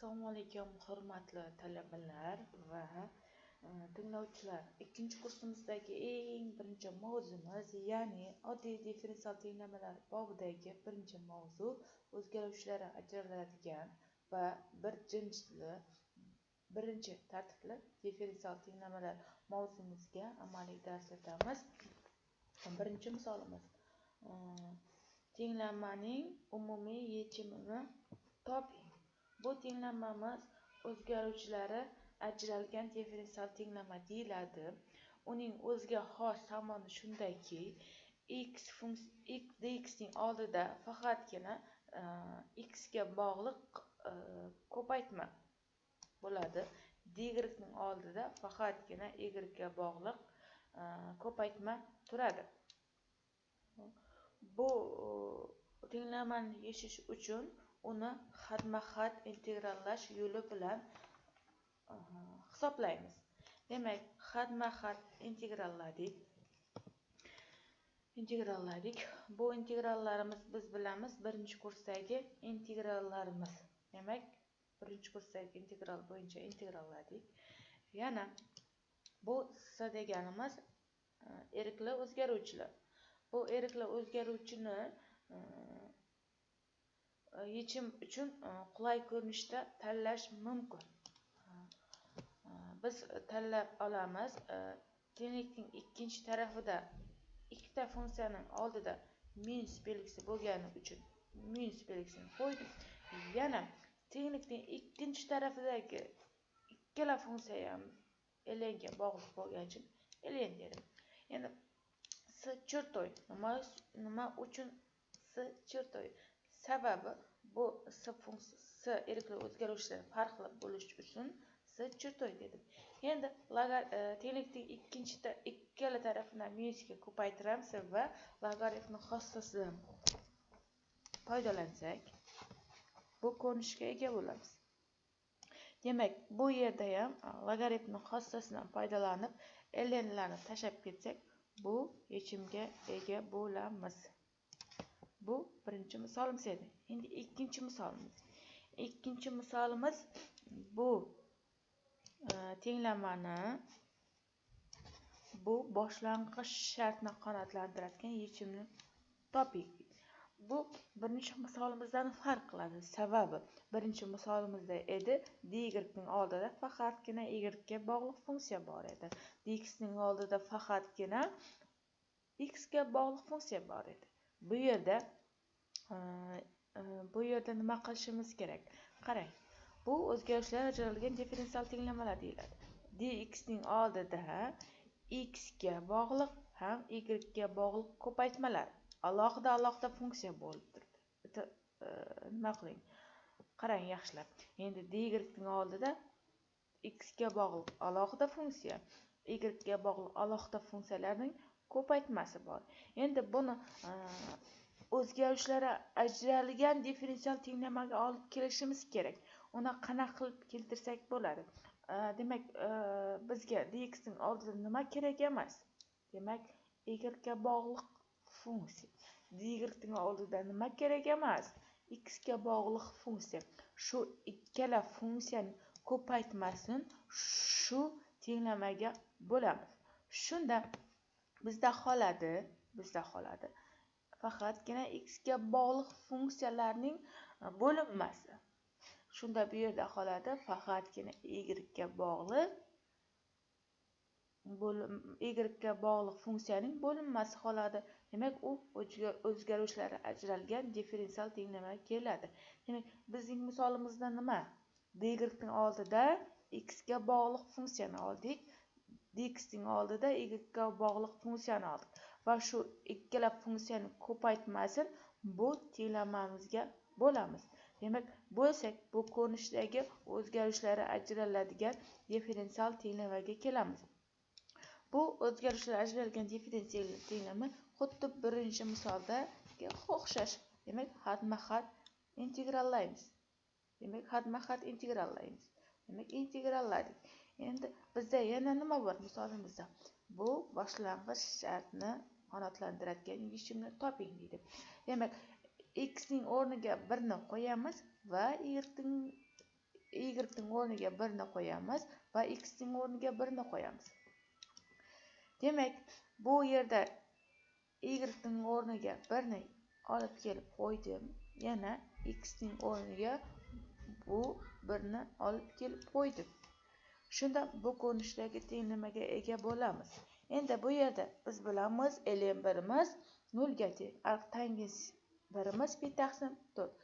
assalomu alaykum hurmatli talabalar va e, tinglovchilar. Ikkinchi kursimizdagi eng birinchi mavzumiz ya'ni oddiy differensial tenglamalar bobidagi birinchi mavzu o'zgaruvchilari ajraladigan va bir jinsli birinchi tartibli differensial tenglamalar mavzumizga amaliy dars o'tamiz birinchi misolimiz e, tenglamaning umumiy yechimini toping. Bu tenglamamiz o'zgaruvchilari ajralgan differensial tenglama deyiladi. Uning o'ziga xos tomoni shundaki x dx ning oldida faqatgina e, x ga bog'liq e, ko'paytma bo'ladi. Dy ning oldida faqatgina y ga bog'liq e, ko'paytma turadi. Bu tenglamani yechish uchun uni xatma-xat integrallash yo'li bilan hisoblaymiz. Demak xatma-xat integralladik integralladik bu integrallarimiz biz bilamiz birinchi kursdagi integrallarimiz. Demak birinchi kursdagi integral bo'yicha integralladik yana bu s deganimiz e, erkli o'zgaruvchilar. Bu erkli o'zgaruvchini e, Э, yechim uchun э, qulay ko'rinishda tanlash mumkin. Э, biz tanlab olamiz. Tenglikning ikkinchi tarafida ikkita funksiyaning oldida minus belgisi bo'lgani uchun minus belgisini qo'ydim yana tenglikning ikkinchi tarafidagi ikkala funksiya ham lnga bog'liq bo'lgani uchun ln dedim. Endi s chertoy nima nima uchun s chertoy sababi bu s funksiyasi erkli o'zgaruvchilar farqli bo'lishi uchun s chertoy dedim. Endi e, tenglikning ikkinchi ikkala tarafini minusga ko'paytiramiz va logaritm xossasidan foydalansak bu ko'rinishga ega bo'lamiz. Demak bu yerda ham logaritmni xossasidan foydalanib lnlarni tashlab ketsak bu yechimga ega bo'lamiz. Bu birinchi misolimiz edi endi ikkinchi misolimiz. Ikkinchi misolimiz bu e, tenglamani bu boshlang'ich shartni qanoatlantiradigan yechimni toping. Bu birinchi misolimizdan farq qiladi. Sababi birinchi misolimizda edi. Ning oldida faqatgina y ga bog'liq funksiya bor edi. Dx ning oldida faqatgina x ga bog'liq funksiya bor edi. Bu yerda e, e, bu yerda nima qilishimiz kerak? Qarang bu o'zgarishlar ajralgan differensial tenglamalar deyiladi. Dx ning oldida x ga bog'liq ham y ga bog'liq ko'paytmalar alohida alohida funksiya bo'lib turibdi. E, nima qiling? Qarang yaxshilab. Endi dy ning oldida x ga bog'liq alohida funksiya y ga bog'liq alohida funksiyalarning ko'paytmasi bor endi buni e, o'zgarishlari ajralgan differensial tenglamaga olib kelishimiz kerak. Uni qanaqa qilib keltirsak bo'ladi? E, demak e, bizga dx ning oldida nima kerak emas? Demak y ga bog'liq funksiya. Dy ning oldida nima kerak emas? X ga bog'liq funksiya. Shu ikkala funksiyani ko'paytmasini shu tenglamaga bo'lamiz. Shunda bizda qoladi bizda qoladi. Faqatgina x ga bog'liq funksiyalarning e, bo'linmasi. Shunda bu yerda qoladi faqatgina y ga bog'liq bo'lim y ga bog'liq funksiyaning bo'linmasi qoladi. Demak u o'zgaruvchilari ajralgan differensial tenglama keladi. Demak bizning misolimizda nima? Dy ning oldida x ga bog'liq funksiyani oldik. Dx ning oldida y ga bog'liq funksiyani oldik. Va shu ikkala funksiyani ko'paytmasin bu tenglamamizga bo'lamiz. Demak bo'lsak bu ko'rinishdagi o'zgarishlari ajraladigan differensial tenglamaga kelamiz. Bu o'zgarishlar ajralgan differensial tenglama xuddi birinchi misoldaga o'xshash. Demak xatma xat integrallaymiz. Demak xatma xat integrallaymiz. Demak integralladik endi bizda yana nima bor? Misolimizda bu boshlang'ich shartni qanoatlantiradigan yechimni toping deydi. Demak x ning o'rniga birni qo'yamiz va y y o'rniga birni qo'yamiz va x ning o'rniga birni qo'yamiz. Demak bu yerda y ning o'rniga birni olib kelib qo'ydim. Yana x ning o'rniga bu birni olib kelib qo'ydim. Shunda bu ko'rinishdagi tenglamaga ega bo'lamiz. Endi bu yerda biz bilamiz ln birimiz nolga teng arctangens birimiz pi taqsim to'rt.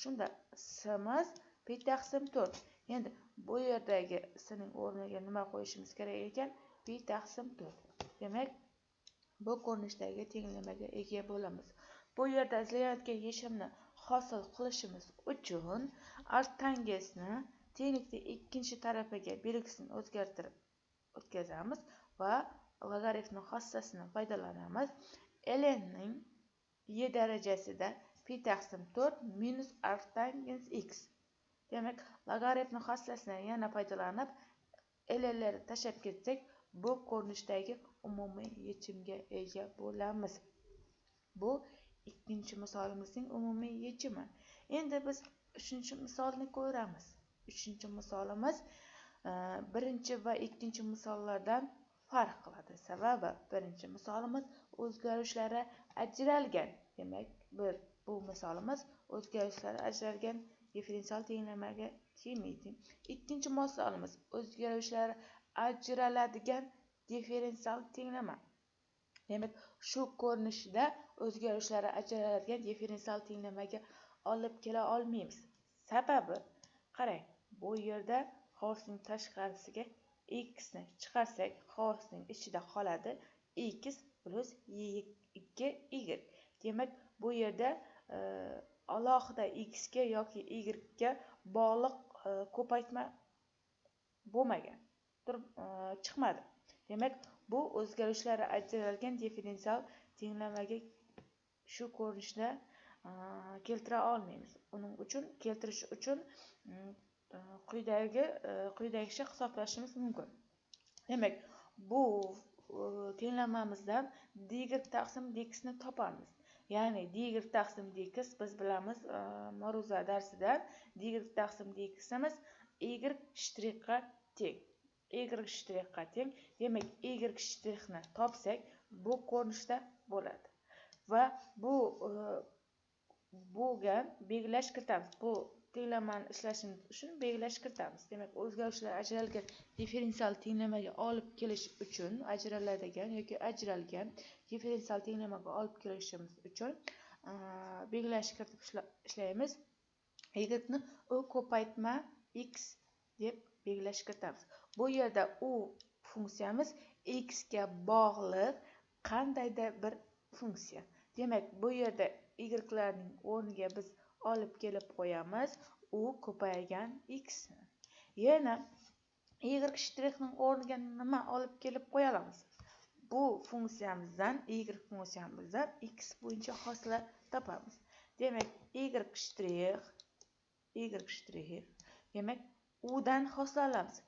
Shunda simiz pi taqsim to'rt. Endi bu yerdagi sining o'rniga nima qo'yishimiz kerak ekan? Pi taqsim to'rt. Demak bu ko'rinishdagi tenglamaga ega bo'lamiz. Bu yerda izlayotgan yechimni hosil qilishimiz uchun arctangesni tenglikni ikkinchi tarafiga belgisini o'zgartirib o'tkazamiz va logaritmni xossasini foydalanamiz. Lnning y darajasida pi taqsim to'rt minus arctangens x. Demak logaritmni xossasini yana foydalanib lnlarni tashlab ketsak bu ko'rinishdagi umumiy yechimga ega bo'lamiz. Bu ikkinchi misolimizning umumiy yechimi. Endi biz uchinchi misolni ko'ramiz. Uchinchi misolimiz e, birinchi va ikkinchi misollardan farq qiladi. Sababi birinchi misolimiz o'zgarishlari ajralgan. Demak bir bu misolimiz o'zgarishlari ajralgan differensial tenglamaga kelmaydi ikkinchi misolimiz o'zgarishlari ajraladigan differensial tenglama. Demak shu ko'rinishda o'zgarishlari ajraladigan differensial tenglamaga olib kela olmaymiz. Sababi qarang bu yerda hovuzning tashqarisiga x ni chiqarsak hovuzning ichida qoladi x plyus ikki y. Demak bu yerda e, alohida x ga yoki y ga bog'liq e, ko'paytma bo'lmagan e, chiqmadi. Demak bu o'zgarishlar ajralgan differensial tenglamaga shu ko'rinishda e, keltira olmaymiz. Uning uchun keltirish uchun Э, quyidagi э, quyidagicha hisoblashimiz mumkin. Demak bu э, tenglamamizdan d taqsim dx ni topamiz ya'ni d taqsim dx biz bilamiz e, ma'ruza darsidan d taqsim dximiz y shtrixga teng. Y shtrixga teng demak y shtrixni topsak bu ko'rinishda bo'ladi. Va bu e, bo'lgan belgilash kiritamiz. Bu tenglamani ishlashimiz uchun belgilash kiritamiz. Demak o'zgarishlar ajralgan differensial tenglamaga olib kelish uchun ajraladigan yoki ajralgan differensial tenglamaga olib kelishimiz uchun belgilash kiritib ishlaymiz. Yigitni u ko'paytma x deb belgilash kiritamiz. Bu yerda u funksiyamiz x ga bog'liq qandaydir bir funksiya. Demak bu yerda y'larning o'rniga biz olib kelib qo'yamiz. U ko'paygan x. Yana y shtrixning o'rniga nima olib kelib qo'ya olamiz bu funksiyamizdan y funksiyamizdan x bo'yicha hosila topamiz. Demak y shtrix y shtrix demak udan hosila olamiz.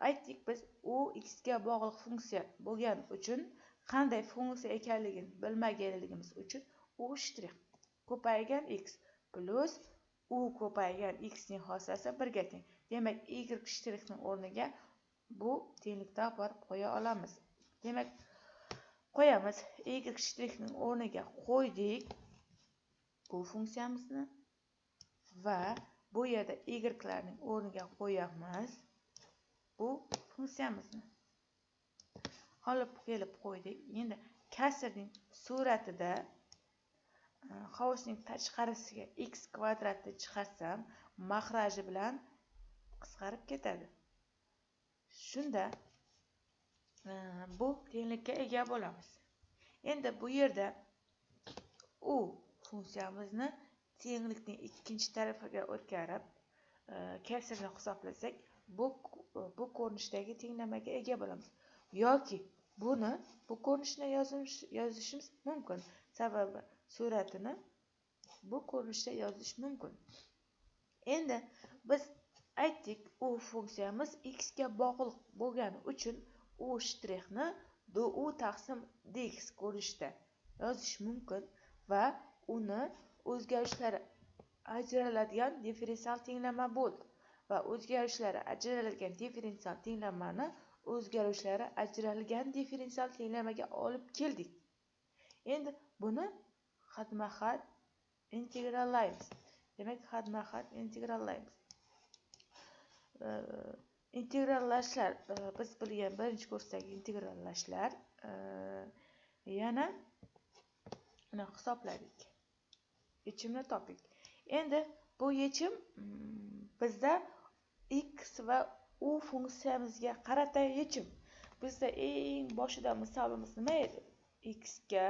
Aytdik biz u x ga bog'liq funksiya bo'lgani uchun qanday funksiya ekanligini bilmaganligimiz uchun u shtrix ko'paygan x. plyus u ko'paygan x ning hosilasi birga teng. Demak y shtrixning o'rniga bu tenglikda olib borib qo'ya olamiz. Demak qo'yamiz. Y shtrixning o'rniga qo'ydik bu funksiyamizni va bu yerda y'larning o'rniga qo'yamiz bu funksiyamizni. Olib kelib qo'ydik. Endi kasrning suratida hovuzning tashqarisiga x kvadratni chiqarsam mahraji bilan qisqarib ketadi shunda bu tenglikka ega bo'lamiz endi bu yerda u funksiyamizni tenglikning ikkinchi tarafiga o'tkazib e, kasrni hisoblasak bu bu ko'rinishdagi tenglamaga ega bo'lamiz yoki buni bu ko'rinishda yozishimiz mumkin sababi suratini bu ko'rinishda yozish mumkin. Endi biz aytdik u funksiyamiz x ga bog'liq bo'lgani uchun u shtrixni du taqsim dx ko'rinishda yozish mumkin va uni o'zgarishlari ajraladigan differensial tenglama bo'ldi va o'zgarishlari ajraladigan differensial tenglamani o'zgarishlari ajralgan differensial tenglamaga olib keldik. Endi buni xatma xat integrallaymiz demak xatma xat integrallaymiz integrallashlar e, biz bilgan birinchi kursdagi integrallashlar e, yana uni hisobladik. Yechimni topdik. Endi bu yechim mm, bizda x va u funksiyamizga qarata yechim. Bizda eng boshida misolimiz nima edi? X ga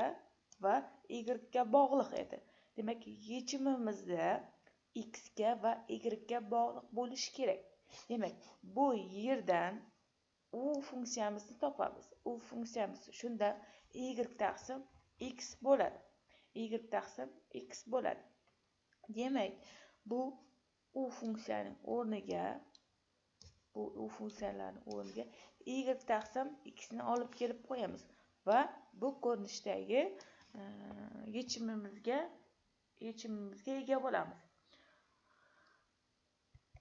va y ga bog'liq edi. Demak yechimimizda x ga va y ga bog'liq bo'lishi kerak. Demak bu yerdan u funksiyamizni topamiz. U funksiyamiz shunda y taqsim x bo'ladi. Y taqsim x bo'ladi. Demak bu u funksiyaning o'rniga bu u funksiyalarni o'rniga y taqsim x ni olib kelib qo'yamiz va bu ko'rinishdagi yechimimizga yechimimizga ega bo'lamiz.